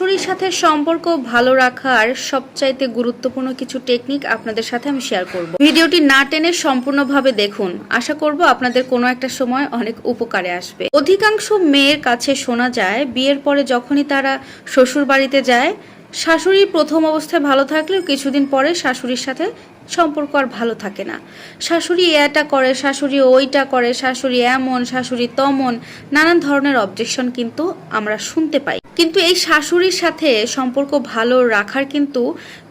শাশুড়ির সাথে সম্পর্ক ভালো রাখার সবচাইতে গুরুত্বপূর্ণ কিছু টেকনিক আপনাদের সাথে আমি শেয়ার করব। ভিডিওটি না টেনে সম্পূর্ণভাবে দেখুন। আশা করব আপনাদের কোনো একটা সময় অনেক উপকারে আসবে। অধিকাংশ মেয়ের কাছে শোনা যায়, বিয়ের পরে যখনই তারা শ্বশুর বাড়িতে যায় শাশুড়ি প্রথম অবস্থায় ভালো থাকলেও কিছুদিন পরে শাশুড়ির সাথে সম্পর্ক আর ভালো থাকে না। শাশুড়ি এটা করে, শাশুড়ি ওইটা করে, শাশুড়ি এমন, শাশুড়ি তমন, নানান ধরনের অবজেকশন কিন্তু আমরা শুনতে পাই। কিন্তু এই শাশুড়ির সাথে সম্পর্ক ভালো রাখার কিন্তু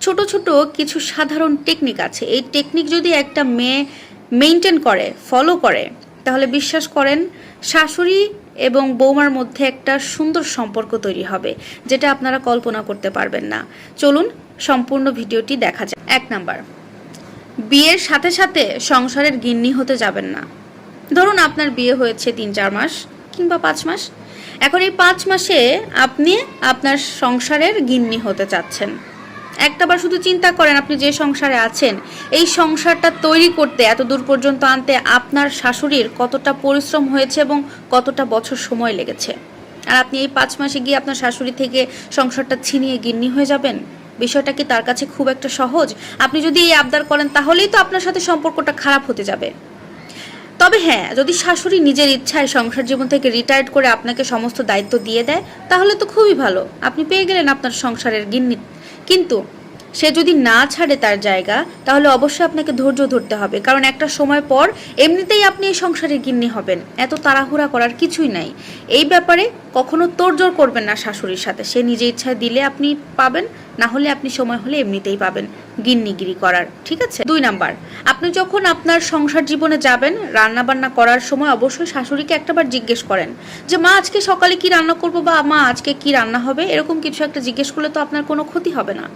ছোট ছোট কিছু সাধারণ টেকনিক আছে। এই টেকনিক যদি একটা মেয়ে মেনটেন করে ফলো করে, তাহলে বিশ্বাস করেন, শাশুড়ি এবং বৌমার মধ্যে একটা সুন্দর সম্পর্ক তৈরি হবে, যেটা আপনারা কল্পনা করতে পারবেন না। চলুন, সম্পূর্ণ ভিডিওটি দেখা যায় এক নাম্বার। বিয়ের সাথে সাথে সংসারের গিন্নি হতে যাবেন না। ধরুন আপনার বিয়ে হয়েছে তিন চার মাস কিংবা পাঁচ মাস। এখন এই পাঁচ মাসে আপনি আপনার সংসারের গিন্নি হতে চাচ্ছেন। একটাবার শুধু চিন্তা করেন আপনি যে সংসারে আছেন। এই সংসারটা তৈরি করতে এত দূর পর্যন্ত আনতে আপনার শাশুড়ির কতটা পরিশ্রম হয়েছে এবং কতটা বছর সময় লেগেছে। আর আপনি এই পাঁচ মাসে গিয়ে আপনার শাশুড়ি থেকে সংসারটা ছিনিয়ে গিন্নি হয়ে যাবেন? বিষয়টা কি তার কাছে খুব একটা সহজ? আপনি যদি এই আবদার করেন, তাহলেই তো আপনার সাথে সম্পর্কটা খারাপ হতে যাবে। তবে হ্যাঁ যদি শাশুড়ি নিজের ইচ্ছায় সংসার জীবন থেকে রিটায়ার্ড করে আপনাকে সমস্ত দায়িত্ব দিয়ে দেয়, তাহলে তো খুবই ভালো। আপনি পেয়ে গেলেন আপনার সংসারের গিন্নি কিন্তু সে যদি না ছাড়ে তার জায়গা, তাহলে অবশ্যই আপনাকে ধৈর্য ধরতে হবে। কারণ একটা সময় পর এমনিতেই আপনি এই সংসারে গিন্নি হবেন। এত তাড়াহুড়া করার কিছুই নাই। এই ব্যাপারে কখনো তোড়জোড় করবেন না শাশুড়ির সাথে। সে নিজে ইচ্ছায় দিলে আপনি পাবেন, না হলে আপনি সময় হলে এমনিতেই পাবেন গিন্নিগিরি করার। ঠিক আছে? দুই নাম্বার, আপনি যখন আপনার সংসার জীবনে যাবেন রান্না বান্না করার সময় অবশ্যই শাশুড়িকে একটাবার জিজ্ঞেস করেন যে, মা, আজকে সকালে কি রান্না করব বা মা, আজকে কি রান্না হবে? এরকম কিছু একটা জিজ্ঞেস করলে তো আপনার কোনো ক্ষতি হবে না।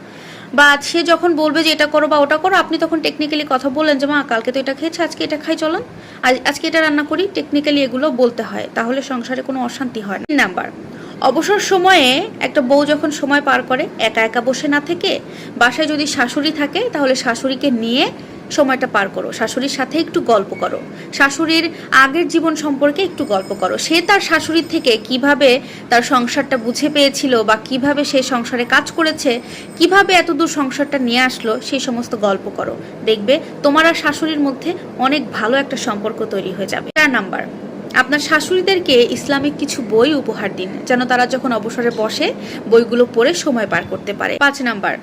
বা সে যখন বলবে যে এটা করো বা ওটা করো, আপনি তখন টেকনিক্যালি কথা বললেন যে, মা, কালকে তো এটা খেয়েছে, আজকে এটা খাই চলুন আজ, আজকে এটা রান্না করি টেকনিক্যালি এগুলো বলতে হয়। তাহলে সংসারে কোনো অশান্তি হয় না। নাম্বার, অবসর সময়ে একটা বউ যখন সময় পার করে, একা একা বসে না থেকে, বাসায় যদি শাশুড়ি থাকে, তাহলে শাশুড়িকে নিয়ে সময়টা পার করো। শাশুড়ির সাথে একটু গল্প করো। শাশুড়ির আগের জীবন সম্পর্কে একটু গল্প করো। সে তার শাশুড়ির থেকে কীভাবে তার সংসারটা বুঝে পেয়েছিল বা কীভাবে সে সংসারে কাজ করেছে, কীভাবে এতদূর সংসারটা নিয়ে আসলো সেই সমস্ত গল্প করো। দেখবে তোমার আর শাশুড়ির মধ্যে অনেক ভালো একটা সম্পর্ক তৈরি হয়ে যাবে। চার নাম্বার, আপনার শাশুড়িদেরকে ইসলামিক কিছু বই উপহার দিন, যেন তারা যখন অবসরে বসে, বইগুলো পড়ে সময় পার করতে পারে। পাঁচ নাম্বার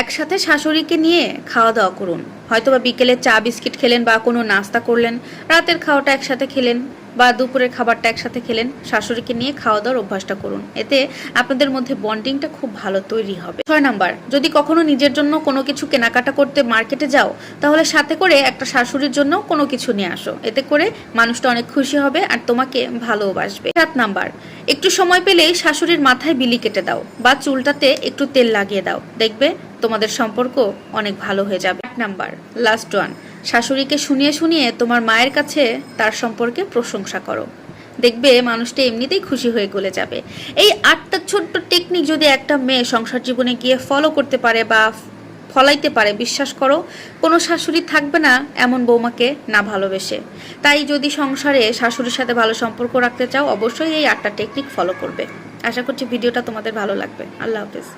একসাথে শাশুড়িকে নিয়ে খাওয়া দাওয়া করুন। হয়তো বা বিকেলে চা, বিস্কিট খেলেন বা কোনো নাস্তা করলেন, রাতের খাওয়াটা একসাথে খেলেন বা দুপুরের খাবারটা একসাথে খেলেন, শাশুড়িকে নিয়ে খাওয়া দাওয়ার অভ্যাসটা করুন। এতে আপনাদের মধ্যে বন্ডিংটা খুব ভালো তৈরি হবে। ছয় নাম্বার, যদি কখনো নিজের জন্য কোনো কিছু কেনাকাটা করতে মার্কেটে যাও, তাহলে সাথে করে একটা শাশুড়ির জন্য কোনো কিছু নিয়ে আসো। এতে করে মানুষটা অনেক খুশি হবে আর তোমাকে ভালোবাসবে। সাত নাম্বার, একটু সময় পেলেই শাশুড়ির মাথায় বিলি কেটে দাও বা চুলটাতে একটু তেল লাগিয়ে দাও। দেখবে তোমাদের সম্পর্ক অনেক ভালো হয়ে যাবে। এক নাম্বার লাস্ট ওয়ান শাশুড়িকে শুনিয়ে শুনিয়ে তোমার মায়ের কাছে তার সম্পর্কে প্রশংসা করো। দেখবে মানুষটা এমনিতেই খুশি হয়ে গলে যাবে। এই আটটা ছোট্ট টেকনিক যদি একটা মেয়ে সংসার জীবনে গিয়ে ফলো করতে পারে বা ফলাইতে পারে, বিশ্বাস করো, কোনো শাশুড়ি থাকবে না এমন বৌমাকে না ভালোবেসে। তাই যদি সংসারে শাশুড়ির সাথে ভালো সম্পর্ক রাখতে চাও, অবশ্যই এই আটটা টেকনিক ফলো করবে। আশা করছি ভিডিওটা তোমাদের ভালো লাগবে। আল্লাহ হাফেজ।